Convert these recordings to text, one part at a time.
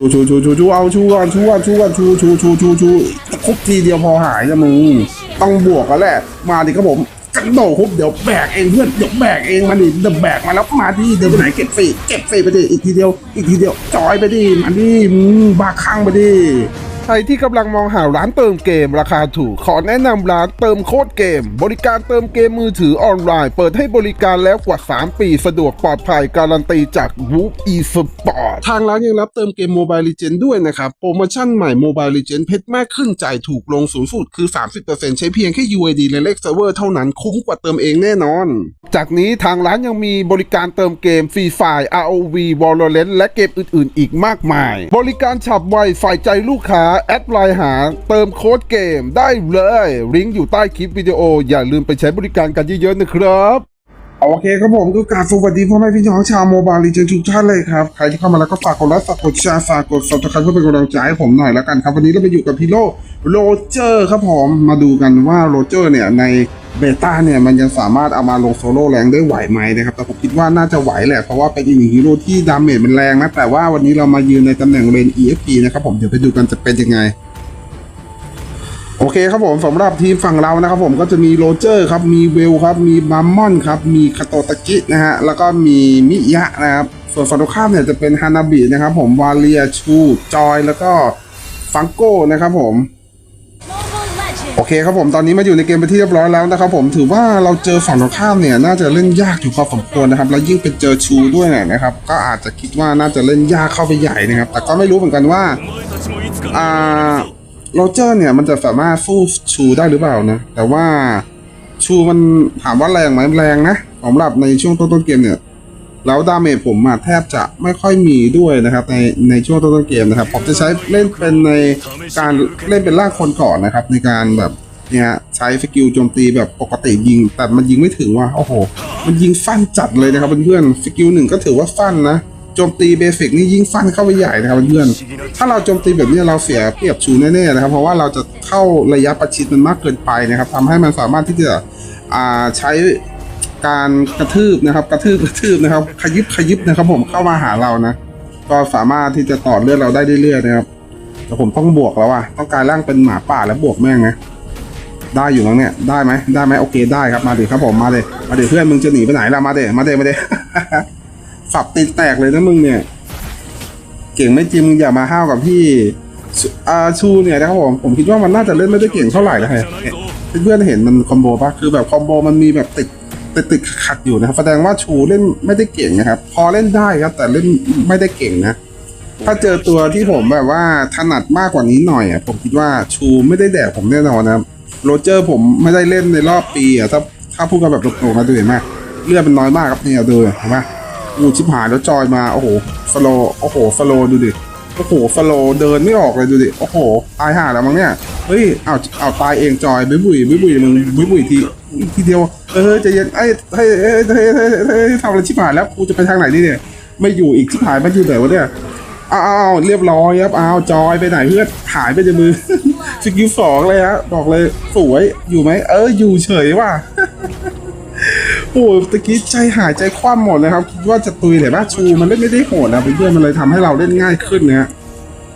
ชูชูชูชูชูเอาชูก่อนชูก่อนชูก่อนชูชูชูชูชูคุบทีเดียวพอหายจะมึงต้องบวกกันแหละมาดิครับผมกันโดดคุบเดี๋ยวแบกเองเพื่อนเดี๋ยวแบกเองมาดิเดี๋ยวแบกมาแล้วมาดิเดี๋ยวไปไหนเก็บฟรีเก็บฟรีไปดิอีกทีเดียวอีกทีเดียวจอยไปดิมาดิบ้าคลั่งไปดิ ใครที่กำลังมองหาร้านเติมเกมราคาถูก ขอแนะนำร้านเติมโคตรเกม บริการเติมเกมมือถือออนไลน์ เปิดให้บริการแล้วกว่า 3 ปี สะดวกปลอดภัยการันตีจาก w o o e s p o r t ทางร้านยังรับเติมเกม Mobile Legend ด้วยนะครับ โปรโมชั่นใหม่ Mobile Legend เพชรมากขึ้นจ่ายถูกลงสูงสุดคือ 30%ใช้เพียงแค่ UID และเลขเซิร์ฟเวอร์เท่านั้นคุ้มกว่าเติมเองแน่นอน จากนี้ทางร้านยังมีบริการเติมเกมฟรีไฟ ROV Valorant และเกมอื่น ๆ อีกมากมาย บริการฉับไวฝ่ายใจลูกค้าแอดไลน์หาเติมโค้ดเกมได้เลยลิงก์อยู่ใต้คลิปวิดีโออย่าลืมไปใช้บริการกันเยอะๆนะครับ โอเคครับผมก็กราบสวัสดีพ่อแม่พี่น้องชาวโมบายลีเจนทุกท่านเลยครับ ใครที่เข้ามาแล้วก็ฝากกดไลค์ฝากกดแชร์ฝากกด subscribe เพื่อเป็นกำลังใจให้ผมหน่อยแล้วกันครับ วันนี้เราไปอยู่กับพี่โลโรเจอร์ครับผมมาดูกันว่าโรเจอร์เนี่ยในเบต้าเนี่ยมันยังสามารถเอามาลงโซโล่แรงได้ไหวไหมนะครับแต่ผมคิดว่าน่าจะไหวแหละเพราะว่าเป็นอีกหนึ่งฮีโร่ที่ดาเมจมันแรงนะแต่ว่าวันนี้เรามายืนในตำแหน่งเลน EFP นะครับผมเดี๋ยวไปดูกันจะเป็นยังไง โอเคครับผมสำหรับทีมฝั่งเรานะครับผมก็จะมีโรเจอร์ครับมีเวลครับมีบัมมอนครับมีคาโตตะกินะฮะแล้วก็มีมิยะนะครับส่วนฝั่งตรงข้ามเนี่ยจะเป็นฮานาบินะครับผมวาเลียชูจอยแล้วก็ฟังโก้นะครับผมโอเคครับผมตอนนี้มาอยู่ในเกมเป็นที่เรียบร้อยแล้วนะครับผมถือว่าเราเจอฝั่งตรงข้ามเนี่ยน่าจะเล่นยากอยู่พอสมควรนะครับแล้วยิ่งเป็นเจอชูด้วยเนี่ยนะครับก็อาจจะคิดว่าน่าจะเล่นยากเข้าไปใหญ่นะครับแต่ก็ไม่รู้เหมือนกันว่าอ่า โรเจอร์เนี่ยมันจะสามารถสู้ชูได้หรือเปล่านะ แต่ว่าชูมันถามว่าแรงไหมแรงนะสำหรับในช่วงต้นต้นๆเกมเนี่ย แล้วดาเมจผมอะแทบจะไม่ค่อยมีด้วยนะครับในในช่วงต้นต้นๆเกมนะครับ ผมจะใช้เล่นเป็นในการเล่นเป็นล่างคนก่อนนะครับ ในการแบบเนี่ยใช้สกิลโจมตีแบบปกติยิง แต่มันยิงไม่ถึงว่ะโอ้โห มันยิงฟันจัดเลยนะครับเพื่อนๆสกิลหนึ่งก็ถือว่าฟันนะ โจมตีเบสิกนี่ยิ่งฟันเข้าไปใหญ่นะครับเพื่อนถ้าเราโจมตีแบบนี้เราเสียเปรียบชูแน่ๆนะครับ เพราะว่าเราจะเข้าระยะประชิดมันมากเกินไปนะครับทำให้มันสามารถที่จะอ่าใช้การกระทืบนะครับ กระทืบกระทืบนะครับ ขยิบขยิบนะครับ ผมเข้ามาหาเรานะ ก็สามารถที่จะต่อเลือดเราได้เรื่อยๆนะครับแต่ผมต้องบวกแล้วอะต้องการร่างเป็นหมาป่าแล้วบวกแม่งนะได้อยู่มั้งเนี่ยได้ไหมได้ไหมโอเคได้ครับมาดิครับผมมาเลยมาเดิเพื่อนมึงจะหนีไปไหนล่ะมาเดมาเดมาเด ฝับตีนแตกเลยนะมึงเนี่ย เก่งไม่จริงมึงอย่ามาห้าวกับพี่อาชูเนี่ยนะครับผมผมคิดว่ามันน่าจะเล่นไม่ได้เก่งเท่าไหร่นะฮะเพื่อนๆเห็นมันคอมโบปะคือแบบคอมโบมันมีแบบติดติดติดขัดอยู่นะครับแสดงว่าชูเล่นไม่ได้เก่งนะครับ พอเล่นได้ครับ แต่เล่นไม่ได้เก่งนะ ถ้าเจอตัวที่ผมแบบว่าถนัดมากกว่านี้หน่อยอะผมคิดว่าชูไม่ได้แดกผมแน่นอนนะครับโรเจอร์ผมไม่ได้เล่นในรอบปีอะถ้าถ้าพูดกันแบบตรงๆนะดูเห็นไหมเลือดมันน้อยมากครับเนี่ยดูเห็นไหม อูชิบหายแล้วจอยมา โอ้โหสโลโอ้โหสโลดูดิ โอ้โหสโลเดินไม่ออกเลยดูดิ โอ้โห ตายห่าแล้วมั้งเนี่ย เฮ้ยเอาเอาตายเองจอยบุยบุยบุยบุยมึงบุยบุยทีทีเดียว เออใจะเย็นไอ้เฮ้ยเฮ้ยเฮ้ยเฮ้ยเฮ้ยทำอะไรชิบหายแล้วกูจะไปทางไหนดีเนี่ย ไม่อยู่อีกชิบหายมันอยู่ไหนวะเนี่ยอ้าวเรียบร้อยครับอ้าวจอยไปไหนเพื่อนหายไปจากมือสกิลสองเลยฮะบอกเลยสวยอยู่ไหมเอออยู่เฉยว่ะ โอ้ยตะกี้ใจหายใจคว่ำหมดเลยครับ คิดว่าจะตุยแต่ว่าชูมันเล่นไม่ได้โหดนะเพื่อนๆมันเลยทำให้เราเล่นง่ายขึ้นนะฮะ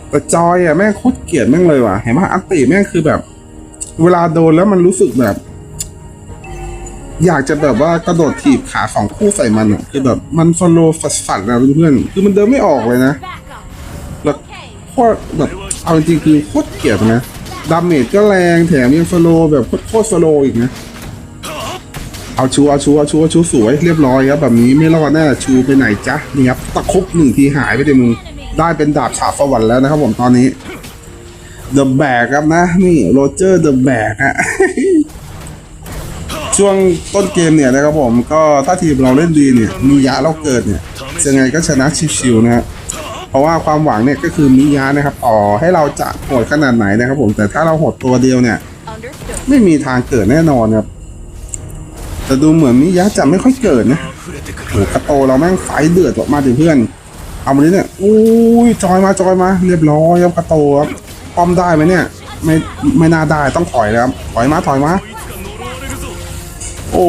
แต่จอยอะแม่งโคตรเกลียดแม่งเลยว่ะ เห็นไหมอันติแม่งคือแบบ เวลาโดนแล้วมันรู้สึกแบบ อยากจะแบบว่ากระโดดถีบขาสองคู่ใส่มันอะคือแบบมันฟอลโล่ฝัดๆนะเพื่อนๆคือมันเดินไม่ออกเลยนะแล้วโคตรแบบเอาจริงๆคือโคตรเกลียดนะดาเมจก็แรงแถมยังฟโลแบบโคตรฟโลอีกนะ เอาชูเอาชูเอาชูเอาชูสวยเรียบร้อยครับแบบนี้ไม่รอดแน่ชูไปไหนจ๊ะนี่ครับตะคบหนึ่งทีหายไปเลยมึงได้เป็นดาบฉาบสวรรค์แล้วนะครับผมตอนนี้ The Bag ครับนะนี่โรเจอร์ The Bag ฮะช่วงต้นเกมเนี่ยนะครับผมก็ถ้าทีมเราเล่นดีเนี่ยมียะเราเกิดเนี่ยยังไงก็ชนะชิวๆนะฮะเพราะว่าความหวังเนี่ยก็คือมิยานะครับต่อให้เราจะโหดขนาดไหนนะครับผมแต่ถ้าเราโหดตัวเดียวเนี่ย ไม่มีทางเกิดแน่นอนครับ แต่ดูเหมือนมิยะจะไม่ค่อยเกิดนะโหกระโตเราแม่งไฟเดือดออกมาถึงเพื่อน เอามาดิเนี่ยอุ้ยจอยมาจอยมา เรียบร้อยครับกระโตครับป้อมได้ไหมเนี่ย ไม่ไม่น่าได้ต้องถอยแล้วครับถอยมาถอยมาโอ้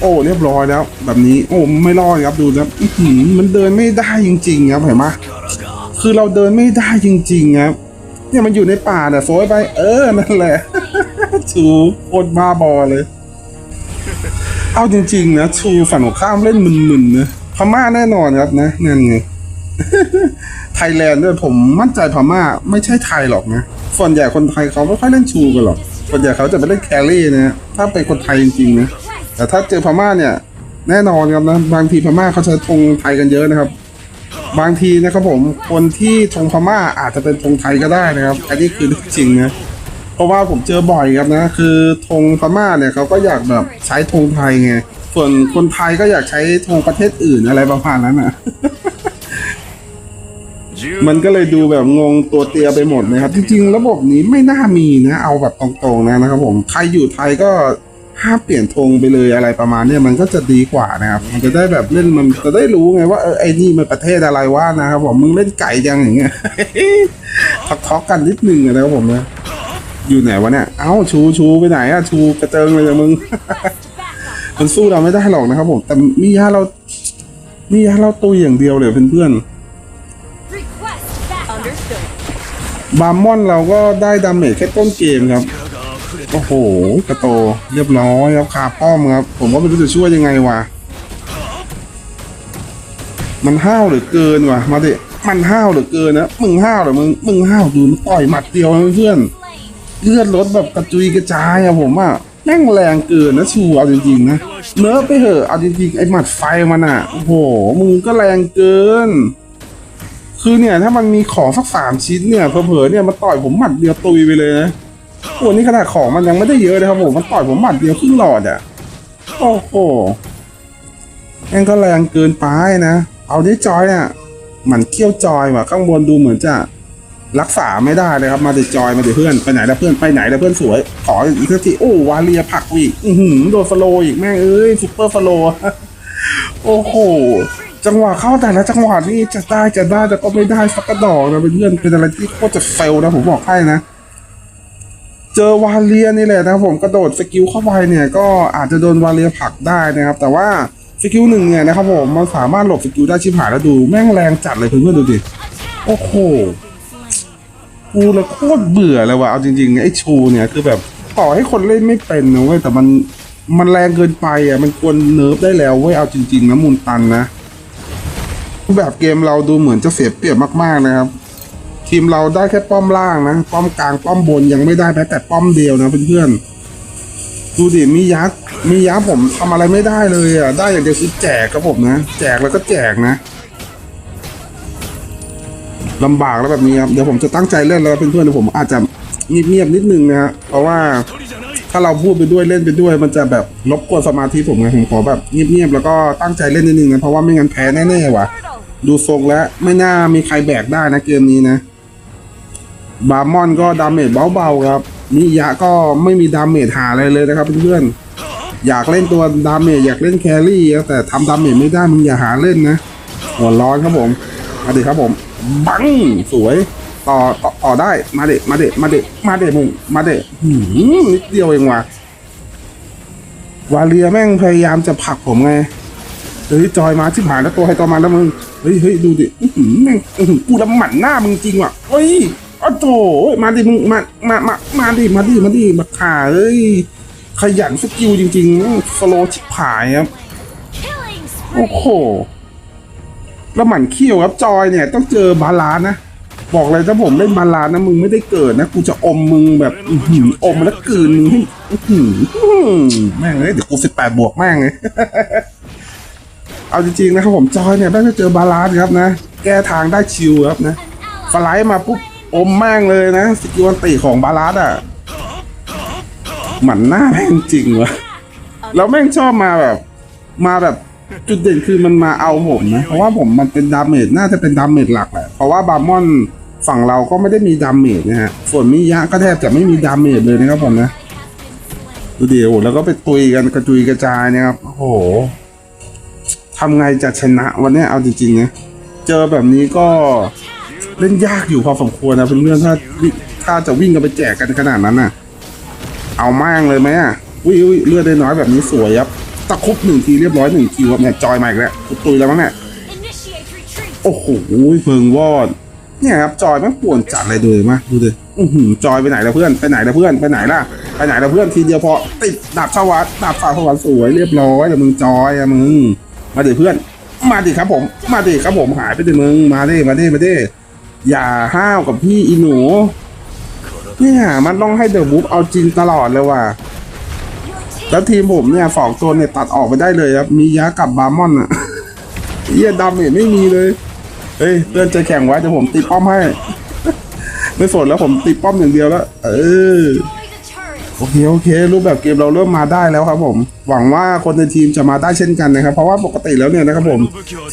โอ้เรียบร้อยแล้ว แบบนี้โอ้ไม่รอดครับดูแล้วอื้อหือมันเดินไม่ได้จริง ๆ ครับเห็นไหมคือเราเดินไม่ได้จริง ๆ ครับ เนี่ยมันอยู่ในป่าเนี่ยโซยไป เออนั่นแหละชูโคตรบ้าบอเลย เอาจริงๆนะชูฝั่งของข้ามเล่นมึนๆนะพม่าแน่นอนครับนะนั่นไงไทยแลนด์ด้วยผมมั่นใจพม่าไม่ใช่ไทยหรอกนะส่วนใหญ่คนไทยเขาไม่ค่อยเล่นชูกันหรอกส่วนใหญ่เขาจะไปเล่นแครี่นะถ้าเป็นคนไทยจริงๆนะแต่ถ้าเจอพม่าเนี่ย แน่นอนครับนะบางทีพม่าเขาใช้ธงไทยกันเยอะนะครับ บางทีนะครับผมคนที่ธงพม่าอาจจะเป็นธงไทยก็ได้นะครับอันนี้คือเรื่องจริงนะ เพราะว่าผมเจอบ่อยครับนะ คือธงพม่าเนี่ยเขาก็อยากแบบใช้ธงไทยไง ส่วนคนไทยก็อยากใช้ธงประเทศอื่นอะไรประมาณนั้นอะ มันก็เลยดูแบบงงตัวเตียไปหมดนะครับ จริง ๆ ระบบนี้ไม่น่ามีนะ เอาแบบตรงๆนะนะครับ ผมใครอยู่ไทยก็ห้ามเปลี่ยนธงไปเลยอะไรประมาณเนี้ยมันก็จะดีกว่านะครับ มันจะได้แบบเล่นมันจะได้รู้ไงว่าเออไอ้นี่มันประเทศอะไรวะนะครับผมมึงเล่นไก่ยังอย่างเงี้ยทักทอกกันนิดนึงนะครับผมนะ อยู่ไหนวะเนี่ย เอ้าชูชูไปไหนอะชูกระเจิงเลยอะมึง มันสู้เราไม่ได้หรอกนะครับผม แต่มียาเรา มียาเราตุยอย่างเดียวเลยเพื่อนๆ Request backup. Understood. บาร์มอนเราก็ได้ดาเมจแค่ต้นเกมครับ โอ้โห กระโต เรียบร้อยครับคาป้อมครับ ผมก็ไม่รู้จะช่วยยังไงวะ มันห้าวเหรือเกินวะมาดิมันห้าวเหรือเกินนะ มึงห้าวเหรือมึง มึงห้าวดูมันต่อยหมัดเดียวนะเพื่อน Slain. เลือดลดแบบกระจุยกระจายอะผมอะแม่งแรงเกินนะชูเอาจริงๆนะเนิร์ฟไปเหอะเอาจริงๆไอหมัดไฟมันอะโอ้โหมึงก็แรงเกิน คือเนี่ยถ้ามันมีของสักสามชิ้นเนี่ยเผลอๆเนี่ยมันต่อยผมหมัดเดียวตุยไปเลยนะโอ้นี่ขนาดของมันยังไม่ได้เยอะนะครับผมมันต่อยผมหมัดเดียวครึ่งหลอดอะโอ้โหแม่งก็แรงเกินไปนะเอาไดิจอยเนี่ยมันเคี้ยวจอยว่ะข้างบนดูเหมือนจะ รักษาไม่ได้เลยครับ มาเดจอยมาเดเพื่อนไปไหนแล้วเพื่อนไปไหนแล้วเพื่อนสวย ขออีกทีโอ้วาเลียผักอีกอือหือโดนฟโลอีกแม่งเอ้ยซุปเปอร์ฟโลโอ้โหจังหวะเข้าแต่ละจังหวะนี่จะได้จะได้แต่ก็ไม่ได้สักกระดอกนะเพื่อนเป็นอะไรที่โคตรจะเฟลนะผมบอกให้นะเจอวาเลียนี่แหละนะผมกระโดดสกิลเข้าไปเนี่ยก็อาจจะโดนวาเลียผักได้นะครับ แต่ว่าสกิลหนึ่งเนี่ยนะครับผมมันสามารถหลบสกิลได้ชิบหายแล้วดูแม่งแรงจัดเลยเพื่อนๆดูดิโอ้โห กูแล้วโคตรเบื่อเลยว่ะเอาจริงๆไอ้ชูเนี่ยคือแบบต่อให้คนเล่นไม่เป็นนะเว้ยแต่มันมันแรงเกินไปอะมันควรเนิร์ฟได้แล้วเว้ยเอาจริงๆนะมูลตันนะแบบเกมเราดูเหมือนจะเสียเปรียบมากๆนะครับ ทีมเราได้แค่ป้อมล่างนะ ป้อมกลางป้อมบนยังไม่ได้แม้แต่ป้อมเดียวนะเพื่อนๆดูดิมียักษ์มียักษ์ผมทำอะไรไม่ได้เลยอะได้อย่างเดียวคือแจกครับผมนะ แจกแล้วก็แจกนะ ลำบากแล้วแบบนี้ครับเดี๋ยวผมจะตั้งใจเล่นแล้วเพื่อนๆเดี๋ยวผมอาจจะเงียบๆนิดนึงนะฮะเพราะว่าถ้าเราพูดไปด้วยเล่นไปด้วย มันจะแบบรบกวนสมาธิผมไงผมขอแบบเงียบๆแล้วก็ตั้งใจเล่นนิดนึงนะเพราะว่าไม่งั้นแพ้แน่ๆว่ะดูทรงแล้วไม่น่ามีใครแบกได้นะเกมนี้นะ บาร์มอนก็ดาเมจเบาๆครับนิยะก็ไม่มีดาเมจหาอะไรเลยนะครับเพื่อนๆอยากเล่นตัวดาเมจอยากเล่นแครี่แต่ทำดาเมจไม่ได้มึงอย่าหาเล่นนะหัวร้อนครับผมมาดิครับผม บังสวย ต่อต่อต่อได้มาเดมาเดมาเดมาเดมึงมาเดหืมนิดเดียวเองว่ะวาเลียแม่งพยายามจะผลักผมไงเฮ้ยจอยมาชิบหายแล้วตัวใครตัวมันแล้วมึงเฮ้ยเฮ้ยดูดิอื้อหือแม่งอื้อหือกูละหมันหน้ามึงจริงว่ะเฮ้ยอ้าวโถมาดิมึงมามามามาดิมาดิมาดิมาขาเอ้ยขยันสกิลจริงๆสโลชิบหายครับ Killing โอ้ spree. โห แล้วหมันเขี้ยวครับจอยเนี่ยต้องเจอบาลานะ บอกเลยถ้าผมเล่นบาลานะมึงไม่ได้เกิดนะกูจะอมมึงแบบอือหืออมแล้วกืนมึงให้อื้อหือแม่งเลยเดี๋ยวกูสิบแปดบวกแม่งเลยเอาจริงๆนะครับผมจอยเนี่ยแม่งก็เจอบาลานครับนะ แก้ทางได้ชิวครับนะสไลด์มาปุ๊บอมแม่งเลยนะสกิลอันติของบาลานอะหมันหน้าแม่งจริงวะแล้วแม่งชอบมาแบบ มาแบบ จุดเด่นคือมันมาเอาผมนะ เพราะว่าผมมันเป็นดาเมจน่าจะเป็นดาเมจหลักแหละ เพราะว่าบาร์มอนฝั่งเราก็ไม่ได้มีดาเมจนะฮะ ส่วนมิยะก็แทบจะไม่มีดาเมจเลยนะครับผมนะดูเดียวแล้วก็ไปตุยกันกระจุยกระจายนะครับ โอ้โหทำไงจะชนะวันเนี้ยเอาจริงๆนะเจอแบบนี้ก็เล่นยากอยู่พอสมควรนะเพื่อนๆถ้าวิถ้าจะวิ่งกันไปแจกกันขนาดนั้นน่ะ เอามากเลยไหมอะอุ้ยอุ้ยเลือดได้น้อยแบบนี้สวยครับ ตะครุบหนึ่งทีเรียบร้อยหนึ่งคิวครับเนี่ยจอยมาอีกแล้วกูตุยแล้วมั้งเนี่ย Initiate retreat. โอ้โหเพิงวอดเนี่ยครับจอยแม่งป่วนจัดเลยดูดิมาดูดิอือหือจอยไปไหนแล้วเพื่อนไปไหนแล้วเพื่อนไปไหนล่ะไปไหนแล้วเพื่อนทีเดียวพอติดดาบสวัสดดาบสาวสวรรค์สวยเรียบร้อยแล้วมึงจอยอะมึงมาดิเพื่อน มาดิครับผม มาดิครับผมหายไปดิมึงมาดิมาดิมาดิอย่าห้าวกับพี่อีหนูเนี่ยมันต้องให้เดอะบุ๊กเอาจริงตลอดเลยว่ะ Your team แล้วทีมผมเนี่ยสองตัวเนี่ยตัดออกไปได้เลยครับ มียะกับบาร์มอนอะเยี่ยดำเนี่ยไม่มีเลย เฮ้ยเพื่อนจะแข่งไว้แต่ผมตีป้อมให้ ไม่สนแล้วผมตีป้อมอย่างเดียวแล้ว เออโอเคโอเค รูปแบบเกมเราเริ่มมาได้แล้วครับผม หวังว่าคนในทีมจะมาได้เช่นกันนะครับ เพราะว่าปกติแล้วเนี่ยนะครับผม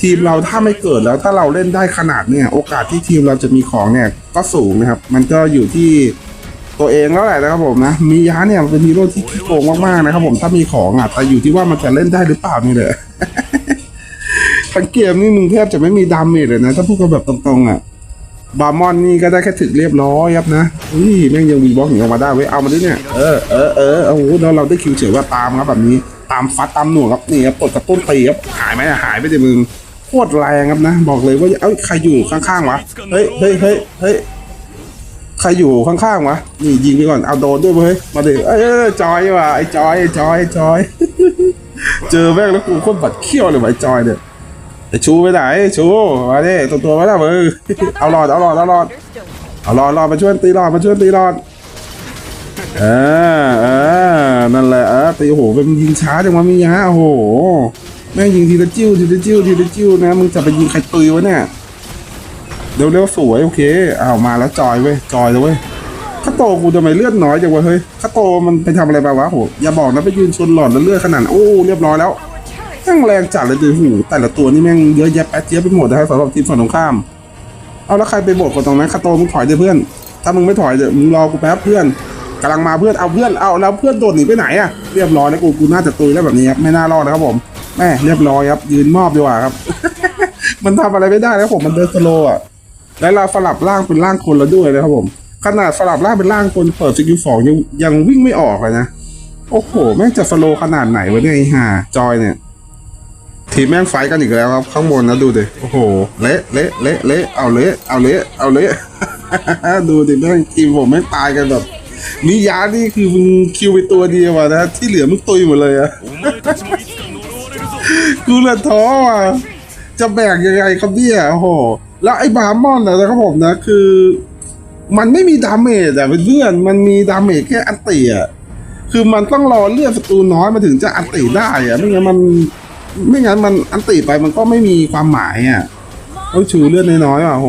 ทีมเราถ้าไม่เกิดแล้วถ้าเราเล่นได้ขนาดเนี่ย โอกาสที่ทีมเราจะมีของเนี่ยก็สูงนะครับ มันก็อยู่ที่ ตัวเองแล้วแหละนะครับผมนะมียะเนี่ยเป็นฮีโร่ที่ขี้โกงมากๆนะครับผมถ้ามีของอะแต่อยู่ที่ว่ามันจะเล่นได้หรือเปล่านี่แหละทั้งเกมนี่มึงแทบจะไม่มีดาเมจเลยนะ ถ้าพูดกันแบบตรงๆอะบาร์มอนนี่ก็ได้แค่ถึกเรียบร้อยครับนะอุ้ยแม่งยังวีบล็อกถึงออกมาได้เว้ยเอามาดิเนี่ยเออเออเออโอ้โหแล้วเราได้คิวเฉยว่าตามครับแบบนี้ตามฟัดตามหน่วงครับนี่ครับกดกระตุ้นตีครับหายไหมอะหายไปดิมึงโคตรแรงครับนะ บอกเลยว่าเอ้ยใครอยู่ข้างๆวะเฮ้ยเฮ้ยเฮ้ยเฮ้ย รอยู่ข้างๆวะนี่ยิงไปก่อนเอาโดนด้วยเว้ยมาดิเอ้ยเอ้ยเอ้ยจอยว่ะไอ้จอยไอ้จอยไอ้จอย เจอแม่งแล้วกูโคตรบัดเขี้ยวเลยวะไอ้จอยเนี่ยไอ้ชูไปไหนชูมาดิตัวตัวๆไว้ละมึงเอาหลอดเอาหลอดเอาหลอดเอาหลอดหลอดมาช่วยตีหลอดมาช่วยตีหลอดเออเออนั่นแหละเออตีโอ้โหเป็นยิงช้าจังวะมียะโอ้โหแม่งยิงทีละจิ้วทีละจิ้วทีละจิ้วนะมึงจะไปยิงใครตุยวะเนี่ย เร็วเร็วๆสวยโอเคอ้าวมาแล้วจอยเว้ยจอยเลยเว้ยข้าโตกูทำไมเลือดน้อยจังวะเฮ้ยข้าโตมันไปทำอะไรไปวะโหอย่าบอกนะไปยืนชนหลอดแล้วเลือดขนาดโอ้เรียบร้อยแล้วแม่งแรงจัดเลยดูหูแต่ละตัวนี่แม่งเยอะแยะแป๊ดเจี๊ยบไปหมดนะครับสำหรับทีมฝั่งตรงข้าม เอาแล้วใครไปโบกกดตรงนั้นคาโตมึงถอยเดี๋ยวเพื่อน ถ้ามึงไม่ถอยเดี๋ยวมึงรอกูแป๊บเพื่อนกำลังมาเพื่อนเอาเพื่อนเอาแล้วเพื่อนโดดหนีไปไหนอะเรียบร้อยแล้วกูกูน่าจะตุยแล้วแบบนี้ครับไม่น่ารอดนะครับผมแม่เรียบร้อยครับยืนมอบดีกว่าครับ มันทำอะไรไม่ได้แล้วผมมันเดินสโลว์อะ และเราสลับร่างเป็นร่างคนแล้วด้วยนะครับผม ขนาดสลับร่างเป็นร่างคนเปิดสกิลสองยังยังวิ่งไม่ออกเลยนะ โอ้โห แม่งจะสโลขนาดไหนวะเนี่ยฮ่าจอยเนี่ย ทีแม่งไฟกันอีกแล้วครับข้างบนนะดูดิโอ้โห เละเละเละเละเอาเละเอาเละเอาเละดูดิแม่งทีผมแม่งตายกันแบบมียานี่คือมึงคิวไปตัวเดียวนะที่เหลือมึงตุยหมดเลยอะกูเละท้ออะจะแบกยังไงครับเนี่ยโอ้โห แล้วไอ้บาร์มอนนะครับผมนะคือ มันไม่มีดาเมจอะเพื่อนมันมีดาเมจแค่อันติอะคือมันต้องรอเลือดศัตรูน้อยมาถึงจะอันติได้อะไม่งั้นมันไม่งั้นมันอันติไปมันก็ไม่มีความหมายอะโอ้ชูเลือดน้อยๆอะโห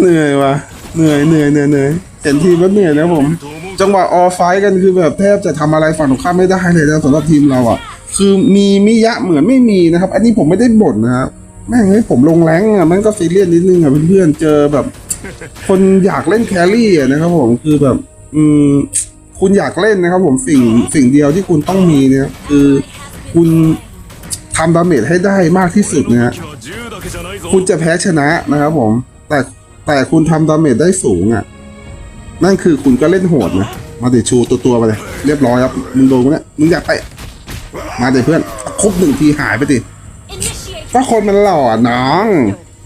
เหนื่อยว่ะเหนื่อยเหนื่อยเหนื่อยเหนื่อยเห็นทีมแล้วเหนื่อยนะผม จังหวะออไฟกันคือแบบแทบจะทำอะไรฝั่งตรงข้ามไม่ได้เลยนะสำหรับทีมเราอะ คือมีมิยะเหมือนไม่มีนะครับ อันนี้ผมไม่ได้บ่นนะครับ แม่งเฮ้ยผมลงแรงอะมันก็ซีเรียสนิดนึงอะเพื่อนๆเจอแบบ คนอยากเล่นแครี่อะนะครับผมคือแบบ อืมคุณอยากเล่นนะครับ ผมสิ่งสิ่งเดียวที่คุณต้องมีเนี่ยคือคุณทำดาเมจให้ได้มากที่สุดนะฮะคุณจะแพ้ชนะนะครับผม แต่แต่คุณทำดาเมจได้สูงอะ นั่นคือคุณก็เล่นโหดนะมาเดี๋ชูตัวตัวไปเลย เรียบร้อยครับมึงโดนกูเนี่ยมึงอยากไปมาเดี๋เพื่อนครบหนึ่งทีหายไปดิ ก็คนมันหล่อน้อง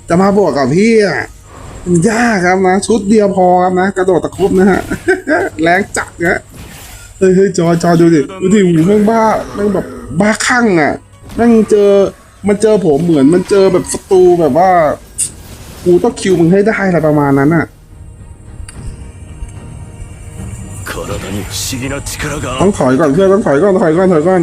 จะมาบวกกับพี่อะมันยากครับนะ ชุดเดียวพอครับนะ กระโดดตะคุบนะฮะ แรงจัดนี้ยเฮ้ยจอจอดูดิดูดิหูแม่งบ้าแม่งแบบบ้าคลั่งอะแม่งเจอมันเจอผมเหมือนมันเจอแบบศัตรูแบบว่ากูต้องคิวมึงให้ได้อะไรประมาณนั้นอะต้องถอยก่อนเพื่อนต้องถอยก่อนถอยก่อนถอยก่อน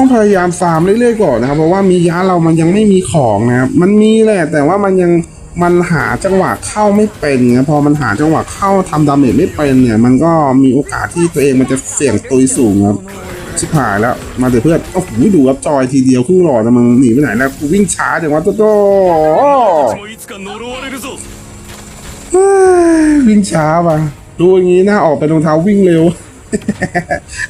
ต้องพยายามฟาร์มเรื่อยๆก่อนนะครับ เพราะว่ามียะเรามันยังไม่มีของนะครับมันมีแหละแต่ว่ามันยังมันหาจังหวะเข้าไม่เป็นนะพอมันหาจังหวะเข้าทำดาเมจไม่เป็นเนี่ย มันก็มีโอกาสที่ตัวเองมันจะเสี่ยงตัวสูงครับชิบหายแล้ว มาเถอะเพื่อนโอ้โหดูครับจอยทีเดียวคู่งหล่อแต่มึงหนีไปไหนแล้วกูวิ่งช้าจังวะโตโวิ่งช้าว่ะดูอย่างนี้หน้าออกเป็นรองเท้าวิ่งเร็ว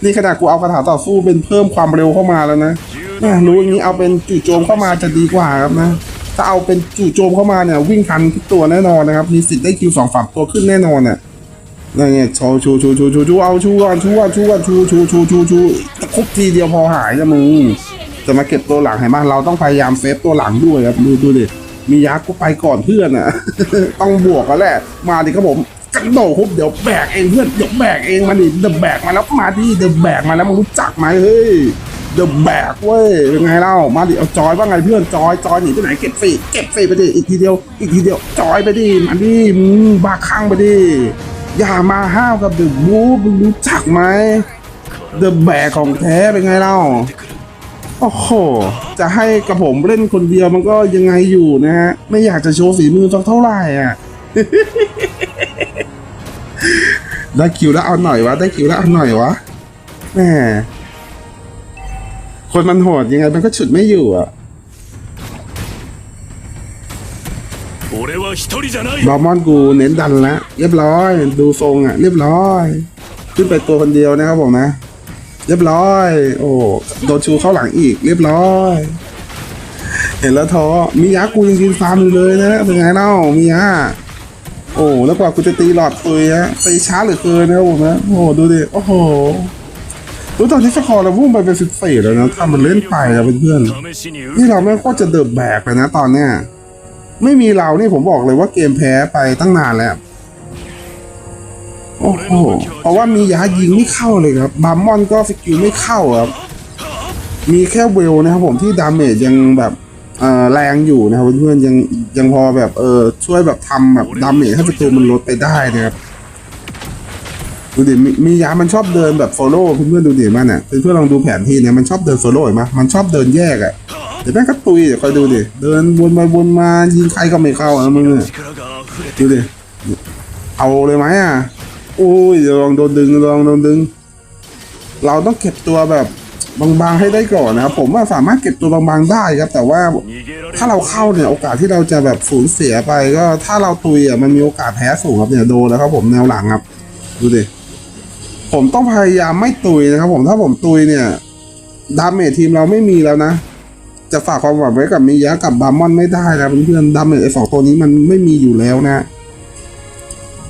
นี่ขนาดกูเอาคาถาต่อสู้เป็นเพิ่มความเร็วเข้ามาแล้วนะแม่รู้อย่างนี้เอาเป็นจู่โจมเข้ามาจะดีกว่าครับนะ ถ้าเอาเป็นจู่โจมเข้ามาเนี่ยวิ่งทันทุกตัวแน่นอนนะครับ มีสิทธิ์ได้คิวสองฝั่งตัวขึ้นแน่นอนเนี่ยนั่นไงโชว์ชูชูชูชูชูเอาชูก่อนชูก่อนชูก่อนชูชูชูชูชูตะคุบทีเดียวพอหายนะมึงจะมาเก็บตัวหลังเห็นไหมเราต้องพยายามเซฟตัวหลังด้วยครับดูดูดิมียักษ์ก็ไปก่อนเพื่อนอะ ต้องบวกกันแหละ มาดิครับผม กระโดดคุบเดี๋ยวแบกเองเพื่อนเดี๋ยวแบกเองมาดิเดี๋ยวแบกมาแล้วมาดิเดี๋ยวแบกมาแล้วมึงรู้จักไหมเฮ้ยเดี๋ยวแบกเว้ยเป็นไงเล่ามาดิเอาจอยว่าไงเพื่อนจอยจอยหนีไปไหนเก็บฟีเก็บฟีไปดิอีกทีเดียว อีกทีเดียวจอยไปดิมาดิมึงบ้าคลั่งไปดิอย่ามาห้าวกับเดอะบูมึงรู้จักไหมเดอะแบกของแท้เป็นไงเล่าโอ้โห จะให้กับผมเล่นคนเดียวมันก็ยังไงอยู่นะฮะ ไม่อยากจะโชว์ฝีมือสักเท่าไหร่อะ ได้คิวแล้วเอาหน่อยวะ ได้คิวแล้วเอาหน่อยวะแม่คนมันโหดยังไงมันก็ฉุดไม่อยู่อะบอมอนกูเน้นดันละเรียบร้อย ดูทรงอะเรียบร้อย ขึ้นไปตัวคนเดียวนะครับผมนะ เรียบร้อย โอ้โดนชูเข้าหลังอีก เรียบร้อย เห็นแล้วท้อมียากูยังยืนฟาร์มอยู่เลยนะเป็นไงเล่ามียา โอ้แล้วกว่ากูจะตีหลอดตุยฮะตีช้าเหลือเกินนะผมนะโอ้ดูดิโอ้โหดูตอนที่สคอร์เราวุ่นไปเป็นสิบสี่แล้วนะทำามันเล่นไปนะเพื่อนๆนี่เราไม่ก็จะเดือบแบกเลยนะตอนเนี้ยไม่มีเรานี่ผมบอกเลยว่าเกมแพ้ไปตั้งนานแล้วโอ้โหเพราะว่ามียายิงไม่เข้าเลยครับบามมอนก็สกิลไม่เข้าครับมีแค่เวลนะครับผมที่ดาเมจยังแบบ แรงอยู่นะครับเพื่อนยังยังพอแบบเออช่วยแบบทำแบบดาเมจให้ประตูมันลดไปได้นะครับดูดิมีมียามันชอบเดินแบบโซโล่เพื่อนดูดิมันี่ยเพื่อนๆลองดูแผนที่เนี่ยมันชอบเดินโซโล่ไหมมันชอบเดินแยกอะเดี๋ยวแม่งก็ตุยเดี๋ยวคอยดูดิเดินวนไปวนมายิงใครก็ไม่เข้าอะมึงดูดิเอาเลยไหมอะโอ้ยลองโดนดึงลองโดนดึง เราต้องเก็บตัวแบบ บางๆให้ได้ก่อนนะครับ ผมว่าสามารถเก็บตัวบางๆได้ครับ แต่ว่าถ้าเราเข้าเนี่ยโอกาสที่เราจะแบบสูญเสียไป ก็ถ้าเราตุยอะมันมีโอกาสแพ้สูงครับเนี่ยโดนแล้วครับ ผมแนวหลังครับ ดูดิผมต้องพยายามไม่ตุยนะครับ ผมถ้าผมตุยเนี่ยดาเมจทีมเราไม่มีแล้วนะจะฝากความหวังไว้กับมิยะกับบามอนไม่ได้นะเพื่อนๆดาเมจสองตัวนี้มันไม่มีอยู่แล้วนะ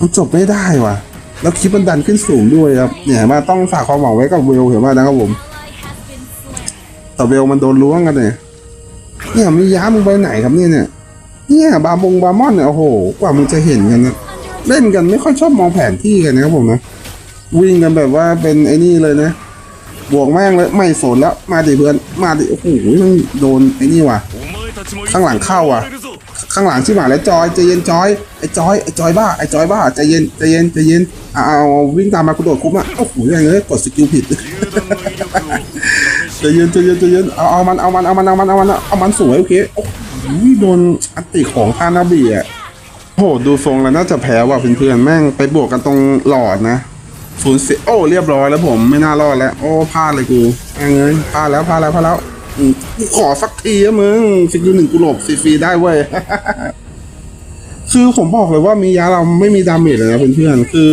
มันจบไม่ได้ว่ะ แล้วคลิปมันดันขึ้นสูงด้วยครับเนี่ยมาต้องฝากความหวังไว้กับเวลเห็นไหมนะครับผม แต่เวลมันโดนล้วงกันเลยเนี่ยมียามึงไปไหนครับเนี่ยเนี่ยเนี่ยบาบงบามอนเนี่ยโอ้โหกว่ามึงจะเห็นกันนะเล่นกันไม่ค่อยชอบมองแผนที่กันนะครับผมนะวิ่งกันแบบว่าเป็นไอ้นี่เลยนะบวกแม่งเลยไม่สนแล้วมาดิเพื่อนมาดิโอ้โหมังโดนไอ้นี่ว่ะข้างหลังเข้าว่ะ ข้างหลังชิบหาแล้วจอยใจเย็นจอยไอ้จอยไอ้จอยบ้าไอ้จอยบ้าใจเย็นใจเย็นใจเย็นเอาวิ่งตามมากระโดดคุ้มอะโอ้โหยังเลยกดสกิลผิด ใจเย็นใจเย็นใจเย็นเอาเอามันเอามันเอามันเอามันเอามันเอามันสวยโอเคโอ้โหโดนอัติของคานาบีอะโหดูทรงแล้วน่าจะแพ้ว่ะเพื่อนๆแม่งไปบวกกันตรงหลอดนะศูนย์เสียโอ้เรียบร้อยแล้วผมไม่น่ารอดแล้ว โอ้พลาดเลยกูแม่งเอ้ยพลาดแล้วพลาดแล้วพลาดแล้วกูขอสักทีอะมึงสกิลหนึ่งกูหลบฟรีๆได้เว้ยคือผมบอกเลยว่ามิยะเราไม่มีดาเมจเลยนะเพื่อนๆคือ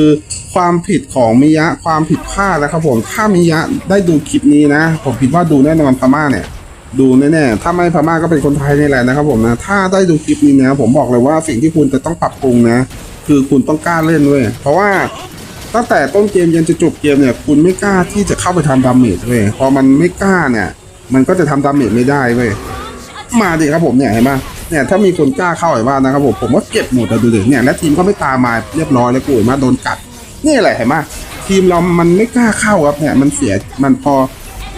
ความผิดของมิยะความผิดพลาดนะครับผมถ้ามิยะได้ดูคลิปนี้นะ ผมคิดว่าดูแน่นอนพม่าเนี่ย ดูแน่ๆถ้าไม่พม่าก็เป็นคนไทยนี่แหละนะครับผมนะถ้าได้ดูคลิปนี้นะ ผมบอกเลยว่าสิ่งที่คุณจะต้องปรับปรุงนะ คือคุณต้องกล้าเล่นเว้ยเพราะว่าตั้งแต่ต้นเกมยันจะจบเกมเนี่ย คุณไม่กล้าที่จะเข้าไปทำดาเมจเว้ยพอมันไม่กล้าเนี่ยมันก็จะทำดาเมจไม่ได้เว้ยมาดิครับผมเนี่ยเห็นไหมเนี่ยถ้ามีคนกล้าเข้าไอ้บ้านนะครับผมผมว่าเก็บหมดอะดูดิเนี่ยแล้วทีมก็ไม่ตามมาเรียบร้อยแล้วกูเห็นไหมาโดนกัด นี่แหละเห็นไหมทีมเรามันไม่กล้าเข้าครับเนี่ยมันเสียมันพอ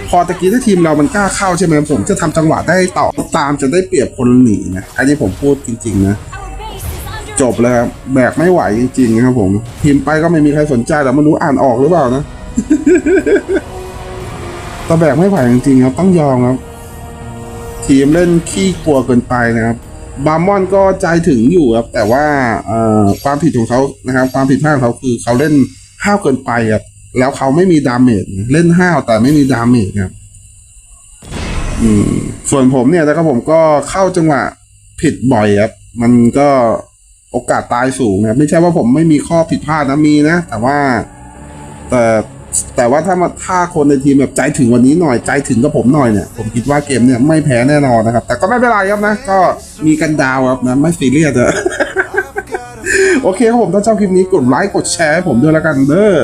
พอตะกี้ถ้าทีมเรามันกล้าเข้าใช่ไหมผมจะทำจังหวะได้ต่อตามจะได้เปรียบคนหนีนะอันนี้ผมพูดจริง ๆ นะ จบแล้วครับแบกไม่ไหวจริงๆนะครับ ผมพิมไปก็ไม่มีใครสนใจแต่ไม่รู้อ่านออกหรือเปล่านะแต่แบกไม่ไหวจริงๆครับต้องยอมครับ ทีมเล่นขี้กลัวเกินไปนะครับ บามอนก็ใจถึงอยู่ครับแต่ว่าความผิดของเขานะครับ ความผิดพลาดของเขาคือเขาเล่นห้าวเกินไปครับแล้วเขาไม่มีดาเมจเล่นห้าวแต่ไม่มีดาเมจครับส่วนผมเนี่ยนะครับผมก็เข้าจังหวะผิดบ่อยครับ มันก็โอกาสตายสูงนะครับ ไม่ใช่ว่าผมไม่มีข้อผิดพลาดนะมีนะ แต่ว่าแต่ แต่ว่าถ้ามาถ้าคนในทีมแบบใจถึงวันนี้หน่อยใจถึงกับผมหน่อยเนี่ยผมคิดว่าเกมเนี่ยไม่แพ้แน่นอนนะครับ แต่ก็ไม่เป็นไรครับนะ ก็มีกันดาวครับนะไม่ซีเรียสอะโอเคครับผมถ้าชอบคลิปนี้กดไลค์กดแชร์ให้ผมด้วยละกันเด้อ